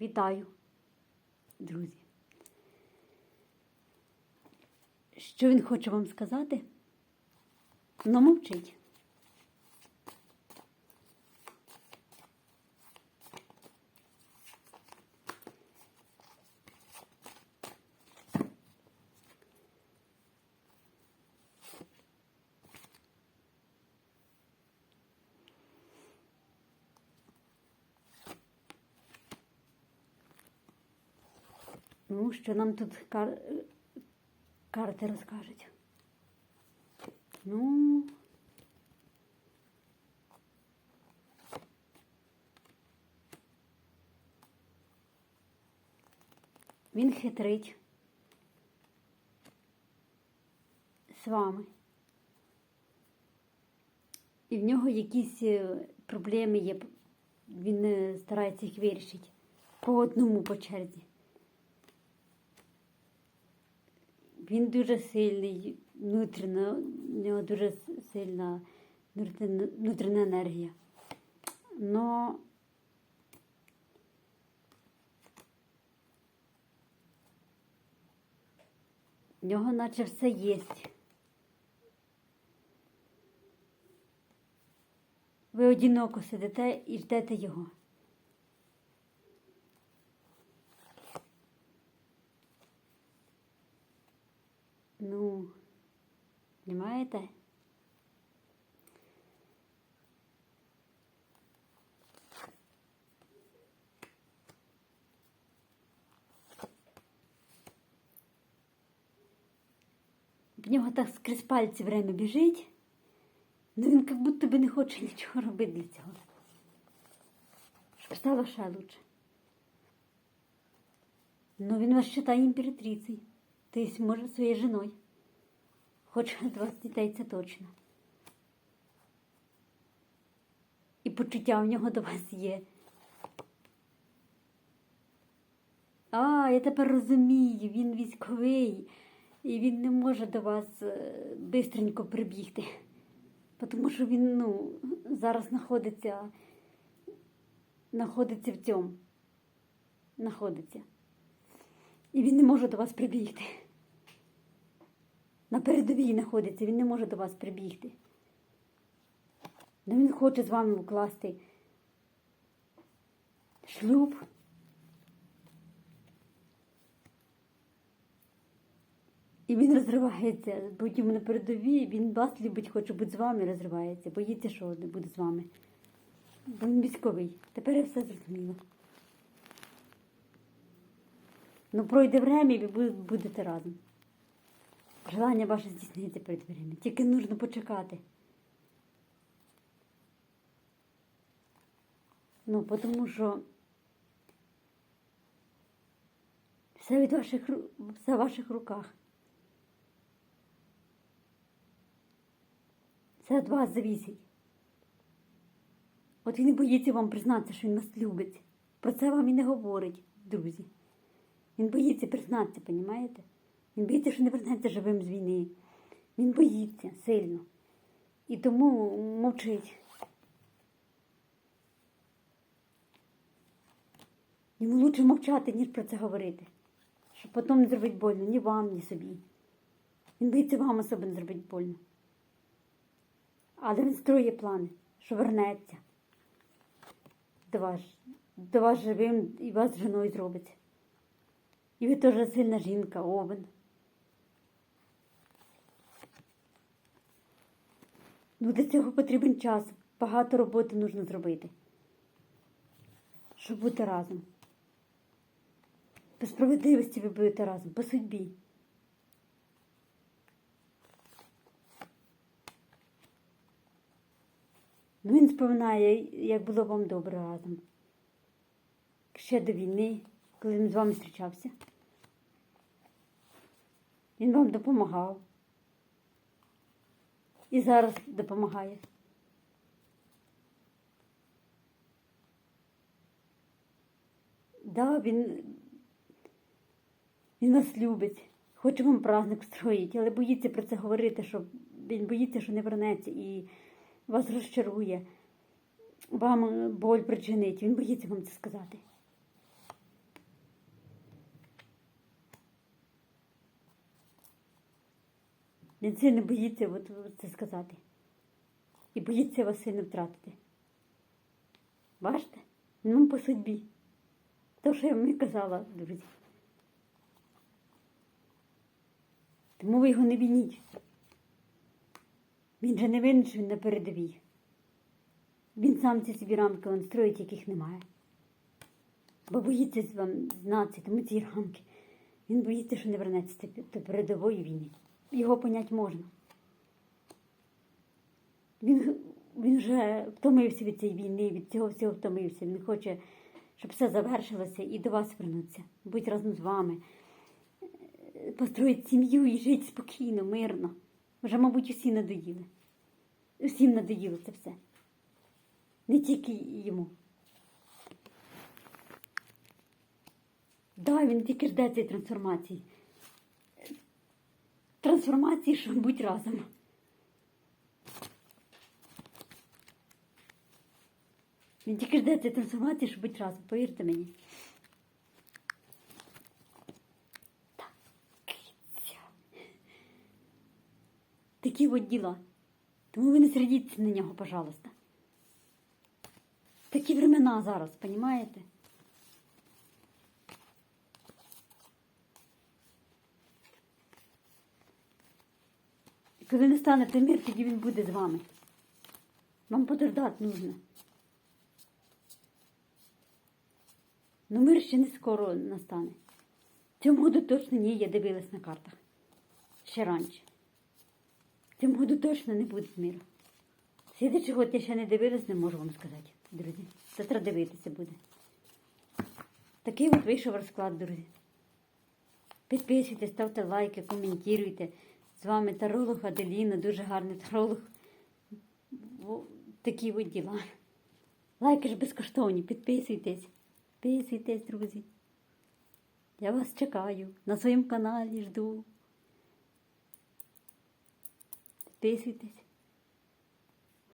Вітаю, друзі. Що він хоче вам сказати? Ну, мовчить. Ну, що нам тут кар... карти розкажуть? Ну. Він хитрить з вами. І в нього якісь е, проблеми є. Він е, старається їх вирішити по одному по черзі. Він дуже сильний внутрішньо, в нього дуже сильна внутрішня енергія. Но в нього наче все є. Ви одиноко сидите і ждете його. Ну, понимаєте? В нього так скрізь пальці время біжить, але він як будто би не хоче нічого робити для цього. Щоб стало ще лучше. Ну, він вас вважає імператрицею. Тобто, може, своєю жіною. від вас дітей, це точно. І почуття в нього до вас є. А, я тепер розумію, він військовий, і він не може до вас швидко прибігти. Тому що він ну, зараз знаходиться, знаходиться в цьому. Знаходиться. І він не може до вас прибігти. На передовій знаходиться, він не може до вас прибігти. Ну він хоче з вами укласти шлюб. І він розривається, потім на передовій, він вас любить, хоче бути з вами, розривається, боїться, що не буде з вами. Бо він військовий. Тепер я все зрозуміла. Ну, пройде время, і ви будете разом. Желання ваше здійсниться перед дверима. Тільки нужно почекати. Ну, тому що все від ваших, все в ваших руках. Все від вас завісить. От він боїться вам признатися, що він вас любить. Про це вам і не говорить, друзі. Він боїться признатися, понімаєте? Він боїться, що не вернеться живим з війни. Він боїться сильно. І тому мовчить. Йому лучше мовчати, ніж про це говорити. Щоб потім не зробити больно ні вам, ні собі. Він боїться вам особливо зробити больно. Але він строє плани, що вернеться до вас, до вас живим і вас з жіною зробить. І ви теж сильна жінка, овен. Ну, для цього потрібен час. Багато роботи потрібно зробити, щоб бути разом. По справедливості ви будете разом, по судьбі. Ну, він споминає, як було вам добре разом. Ще до війни, коли він з вами зустрічався. Він вам допомагав. І зараз допомагає. Да, він, він вас любить, хоче вам праздник строїть, але боїться про це говорити, що він боїться, що не вернеться і вас розчарує, вам боль причинить. Він боїться вам це сказати. Він сильно боїться от, це сказати. І боїться вас сильно втратити. Бачите? Вам по судьбі. То, що я вам і казала, друзі. Тому ви його не вініть. Він же не винен, що він на передовій. Він сам ці собі рамки він строїть, яких немає. Бо боїться вам знати, тому ці рамки. Він боїться, що не вернеться до передової війни. Його понять можна. Він, він вже втомився від цієї війни, від цього всього втомився. Він хоче, щоб все завершилося і до вас вернуться. Будь разом з вами, построїть сім'ю і жити спокійно, мирно. Вже, мабуть, усі надоїли. Усім надоїло це все. Не тільки йому. Да, він тільки жде цієї трансформації. Трансформації, щоб бути разом. Він тільки жде цієї трансформації, щоб бути разом, повірте мені. Так, киця. Такі от діла. Тому ви не сердіться на нього, пожалуйста. Такі времена зараз, понімаєте? Коли не станете мир, тоді він буде з вами. Вам подождати нужно. Ну мир ще не скоро настане. Цьому году точно ні, я дивилась на картах. Ще раніше. Цьому году точно не буде миру. Слідчий год я ще не дивилась, не можу вам сказати, друзі. Треба дивитися буде. Такий от вийшов розклад, друзі. Підписуйтесь, ставте лайки, коментуйте. З вами таролог Аделіна, дуже гарний таролог. Такі от діла. Лайки ж безкоштовні, підписуйтесь. Підписуйтесь, друзі. Я вас чекаю. На своєму каналі жду. Підписуйтесь.